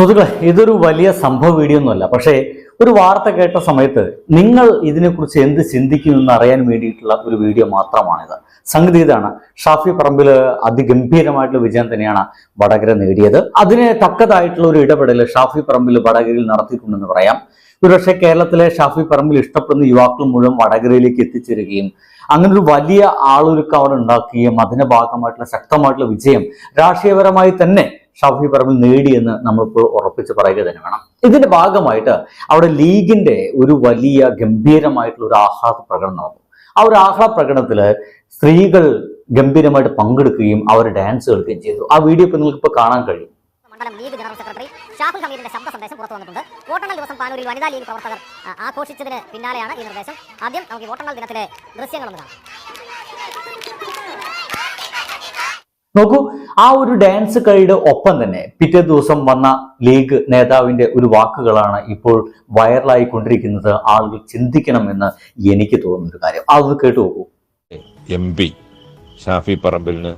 സുഹൃത്തുക്കളെ ഇതൊരു വലിയ സംഭവ വീഡിയോ ഒന്നുമല്ല. പക്ഷേ ഒരു വാർത്ത കേട്ട സമയത്ത് നിങ്ങൾ ഇതിനെക്കുറിച്ച് എന്ത് ചിന്തിക്കുമെന്ന് അറിയാൻ വേണ്ടിയിട്ടുള്ള ഒരു വീഡിയോ മാത്രമാണിത്. സംഗതി ഇതാണ്. ഷാഫി പറമ്പിൽ അതിഗംഭീരമായിട്ടുള്ള വിജയം തന്നെയാണ് വടകര നേടിയത്. അതിന് തക്കതായിട്ടുള്ള ഒരു ഇടപെടൽ ഷാഫി പറമ്പിൽ വടകരയിൽ നടത്തിയിട്ടുണ്ടെന്ന് പറയാം. ഒരുപക്ഷെ കേരളത്തിലെ ഷാഫി പറമ്പിൽ ഇഷ്ടപ്പെടുന്ന യുവാക്കൾ മുഴുവൻ വടകരയിലേക്ക് എത്തിച്ചേരുകയും അങ്ങനെ ഒരു വലിയ ആളൊരുക്കം അവിടെ ഉണ്ടാക്കുകയും അതിന്റെ ഭാഗമായിട്ടുള്ള ശക്തമായിട്ടുള്ള വിജയം രാഷ്ട്രീയപരമായി തന്നെ ഷാഫി പറമ്പിൽ നേടിയെന്ന് നമ്മളിപ്പോൾ ഉറപ്പിച്ച് പറയുക തന്നെ വേണം. ഇതിന്റെ ഭാഗമായിട്ട് അവിടെ ലീഗിന്റെ ഒരു വലിയ ഗംഭീരമായിട്ടുള്ള ഒരു ആഹ്ലാദ പ്രകടനം നടന്നു. ആ ഒരു ആഹ്ലാദ പ്രകടനത്തിൽ സ്ത്രീകൾ ഗംഭീരമായിട്ട് പങ്കെടുക്കുകയും അവർ ഡാൻസ് കളിക്കുകയും ചെയ്തു. ആ വീഡിയോ ഇപ്പൊ നിങ്ങൾക്ക് ഇപ്പൊ കാണാൻ കഴിയും. മണ്ഡലം ലീഗ് ജനറൽ സെക്രട്ടറി ഷാഫി ഹമീദിന്റെ ശബ്ദ സന്ദേശം പുറത്തു വന്നിട്ടുണ്ട്. വോട്ടെണ്ണൽ ദിവസം പാനൂരിൽ വനിതാ ലീഗ് പ്രവർത്തകർ ആഘോഷിച്ചതിന് പിന്നാലെയാണ് ഈ നിർദ്ദേശം. ആദ്യം നമുക്ക് വോട്ടെണ്ണൽ ദിനത്തിലെ ദൃശ്യങ്ങളൊന്ന് കാണാം. നോക്കൂ ആ ഒരു ഡാൻസ് കളിയുടെ ഒപ്പം തന്നെ പിറ്റേ ദിവസം വന്ന ലീഗ് നേതാവിന്റെ ഒരു വാക്കുകളാണ് ഇപ്പോൾ വൈറലായി കൊണ്ടിരിക്കുന്നത് ആളുകൾ ചിന്തിക്കണമെന്ന് എനിക്ക് തോന്നുന്ന ഒരു കാര്യം. അത് കേട്ടു നോക്കൂ. എം പി ഷാഫി പറമ്പിലിന്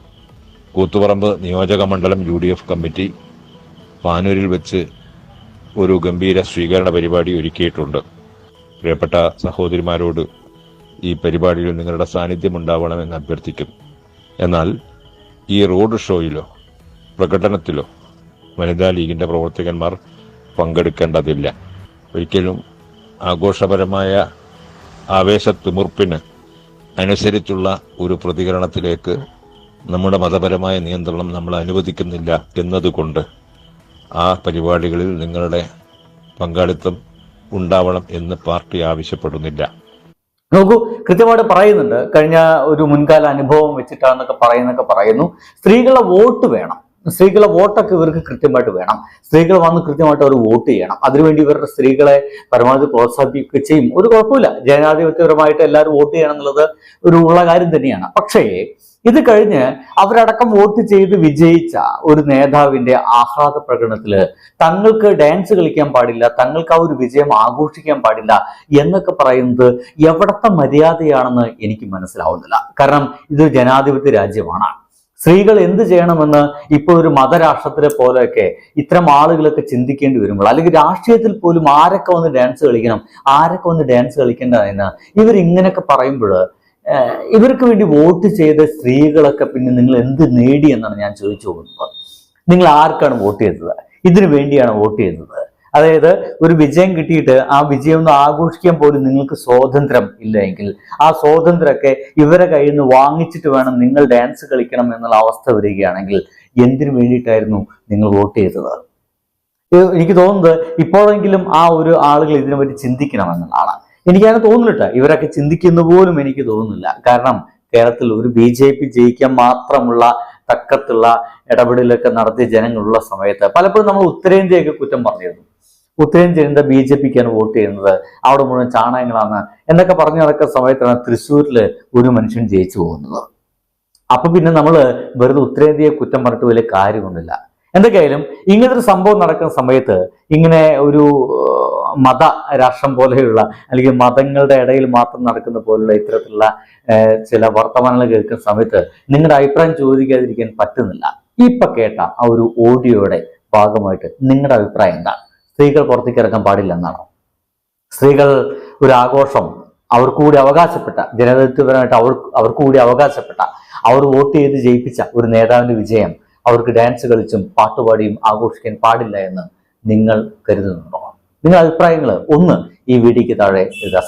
കൂത്തുപറമ്പ് നിയോജക മണ്ഡലം യു ഡി എഫ് കമ്മിറ്റി പാനൂരിൽ വെച്ച് ഒരു ഗംഭീര സ്വീകരണ പരിപാടി ഒരുക്കിയിട്ടുണ്ട്. പ്രിയപ്പെട്ട സഹോദരിമാരോട് ഈ പരിപാടിയിൽ നിങ്ങളുടെ സാന്നിധ്യം ഉണ്ടാവണമെന്ന് അഭ്യർത്ഥിക്കും. എന്നാൽ ഈ റോഡ് ഷോയിലോ പ്രകടനത്തിലോ വനിതാ ലീഗിന്റെ പ്രവർത്തകന്മാർ പങ്കെടുക്കേണ്ടതില്ല. ഒരിക്കലും ആഘോഷപരമായ ആവേശത്തിമുർപ്പിന് അനുസരിച്ചുള്ള ഒരു പ്രതികരണത്തിലേക്ക് നമ്മുടെ മതപരമായ നിയന്ത്രണം നമ്മൾ അനുവദിക്കുന്നില്ല എന്നതുകൊണ്ട് ആ പരിപാടികളിൽ നിങ്ങളുടെ പങ്കാളിത്തം ഉണ്ടാവണം എന്ന് പാർട്ടി ആവശ്യപ്പെടുന്നില്ല. നോക്കൂ കൃത്യമായിട്ട് പറയുന്നുണ്ട്. കഴിഞ്ഞ ഒരു മുൻകാല അനുഭവം വെച്ചിട്ടാണെന്നൊക്കെ പറയുന്നൊക്കെ പറയുന്നു. സ്ത്രീകളുടെ വോട്ട് വേണം. സ്ത്രീകളെ വോട്ടൊക്കെ ഇവർക്ക് കൃത്യമായിട്ട് വേണം. സ്ത്രീകൾ വന്ന് കൃത്യമായിട്ട് അവർ വോട്ട് ചെയ്യണം. അതിനുവേണ്ടി ഇവരുടെ സ്ത്രീകളെ പരമാവധി പ്രോത്സാഹിപ്പിക്കുക ചെയ്യും. ഒരു കുഴപ്പമില്ല. ജനാധിപത്യപരമായിട്ട് എല്ലാവരും വോട്ട് ചെയ്യണം എന്നുള്ളത് ഒരു ഉള്ള കാര്യം തന്നെയാണ്. പക്ഷേ ഇത് കഴിഞ്ഞ് അവരടക്കം വോട്ട് ചെയ്ത് വിജയിച്ച ഒരു നേതാവിന്റെ ആഹ്ലാദ പ്രകടനത്തിൽ തങ്ങൾക്ക് ഡാൻസ് കളിക്കാൻ പാടില്ല തങ്ങൾക്ക് ആ ഒരു വിജയം ആഘോഷിക്കാൻ പാടില്ല എന്നൊക്കെ പറയുന്നത് എവിടത്തെ മര്യാദയാണെന്ന് എനിക്ക് മനസ്സിലാവുന്നില്ല. കാരണം ഇതൊരു ജനാധിപത്യ രാജ്യമാണ്. സ്ത്രീകൾ എന്ത് ചെയ്യണമെന്ന് ഇപ്പോൾ ഒരു മതരാഷ്ട്രത്തിലെ പോലെയൊക്കെ ഇത്തരം ആളുകളൊക്കെ ചിന്തിക്കേണ്ടി വരുമ്പോൾ അല്ലെങ്കിൽ രാഷ്ട്രീയത്തിൽ പോലും ആരൊക്കെ വന്ന് ഡാൻസ് കളിക്കണം ആരൊക്കെ വന്ന് ഡാൻസ് കളിക്കേണ്ട എന്ന് ഇവർ ഇങ്ങനെയൊക്കെ പറയുമ്പോൾ ഇവർക്ക് വേണ്ടി വോട്ട് ചെയ്ത സ്ത്രീകളൊക്കെ പിന്നെ നിങ്ങൾ എന്ത് നേടി എന്നാണ് ഞാൻ ചോദിച്ചു പോകുന്നത്. നിങ്ങൾ ആർക്കാണ് വോട്ട് ചെയ്തത്? ഇതിനു വേണ്ടിയാണ് വോട്ട് ചെയ്തത്. അതായത് ഒരു വിജയം കിട്ടിയിട്ട് ആ വിജയം ഒന്ന് ആഘോഷിക്കാൻ പോലും നിങ്ങൾക്ക് സ്വാതന്ത്ര്യം ഇല്ല എങ്കിൽ ആ സ്വാതന്ത്ര്യമൊക്കെ ഇവരെ കയ്യിൽ നിന്ന് വാങ്ങിച്ചിട്ട് വേണം നിങ്ങൾ ഡാൻസ് കളിക്കണം എന്നുള്ള അവസ്ഥ വരികയാണെങ്കിൽ എന്തിനു വേണ്ടിയിട്ടായിരുന്നു നിങ്ങൾ വോട്ട് ചെയ്തത്? എനിക്ക് തോന്നുന്നത് ഇപ്പോഴെങ്കിലും ആ ഒരു ആളുകൾ ഇതിനെപ്പറ്റി ചിന്തിക്കണം ചിന്തിക്കണമെന്നുള്ളതാണ് എനിക്കങ്ങനെ തോന്നുന്നില്ല ഇവരൊക്കെ ചിന്തിക്കുന്ന പോലും എനിക്ക് തോന്നുന്നില്ല. കാരണം കേരളത്തിൽ ഒരു ബി ജെ പി ജയിക്കാൻ മാത്രമുള്ള തക്കത്തുള്ള ഇടപെടലൊക്കെ നടത്തിയ ജനങ്ങളുള്ള സമയത്ത് പലപ്പോഴും നമ്മൾ ഉത്തരേന്ത്യയൊക്കെ കുറ്റം പറഞ്ഞിരുന്നു. ഉത്തരേന്ത്യ എന്താ ബി ജെ പിക്കാണ് വോട്ട് ചെയ്യുന്നത്? അവിടെ മുഴുവൻ ചാണകങ്ങളാണ് എന്നൊക്കെ പറഞ്ഞു നടക്കുന്ന സമയത്താണ് തൃശ്ശൂരിൽ ഒരു മനുഷ്യൻ ജയിച്ചു പോകുന്നത്. അപ്പൊ പിന്നെ നമ്മൾ വെറുതെ ഉത്തരേന്ത്യയെ കുറ്റം പറഞ്ഞിട്ട് വലിയ കാര്യമൊന്നുമില്ല. എന്തൊക്കെയായാലും ഇങ്ങനത്തെ ഒരു സംഭവം നടക്കുന്ന സമയത്ത് ഇങ്ങനെ ഒരു മത രാഷ്ട്രം പോലെയുള്ള അല്ലെങ്കിൽ മതങ്ങളുടെ ഇടയിൽ മാത്രം നടക്കുന്ന പോലുള്ള ഇത്തരത്തിലുള്ള ചില വർത്തമാനങ്ങൾ കേൾക്കുന്ന സമയത്ത് നിങ്ങളുടെ അഭിപ്രായം ചോദിക്കാതിരിക്കാൻ പറ്റുന്നില്ല. ഇപ്പൊ കേട്ട ആ ഒരു ഓഡിയോയുടെ ഭാഗമായിട്ട് നിങ്ങളുടെ അഭിപ്രായം എന്താ? സ്ത്രീകൾ പുറത്തേക്ക് ഇറക്കാൻ പാടില്ല എന്നാണോ? സ്ത്രീകൾ ഒരു ആഘോഷം അവർക്ക് കൂടി അവകാശപ്പെട്ട ജനാധിപത്യപരമായിട്ട് അവർ അവർക്ക് കൂടി അവകാശപ്പെട്ട അവർ വോട്ട് ചെയ്ത് ജയിപ്പിച്ച ഒരു നേതാവിന്റെ വിജയം അവർക്ക് ഡാൻസ് കളിച്ചും പാട്ടുപാടിയും ആഘോഷിക്കാൻ പാടില്ല എന്ന് നിങ്ങൾ കരുതുന്നുണ്ടോ? നിങ്ങളുടെ അഭിപ്രായങ്ങൾ ഒന്ന് ഈ വീഡിയോയ്ക്ക് താഴെ എഴുതാൻ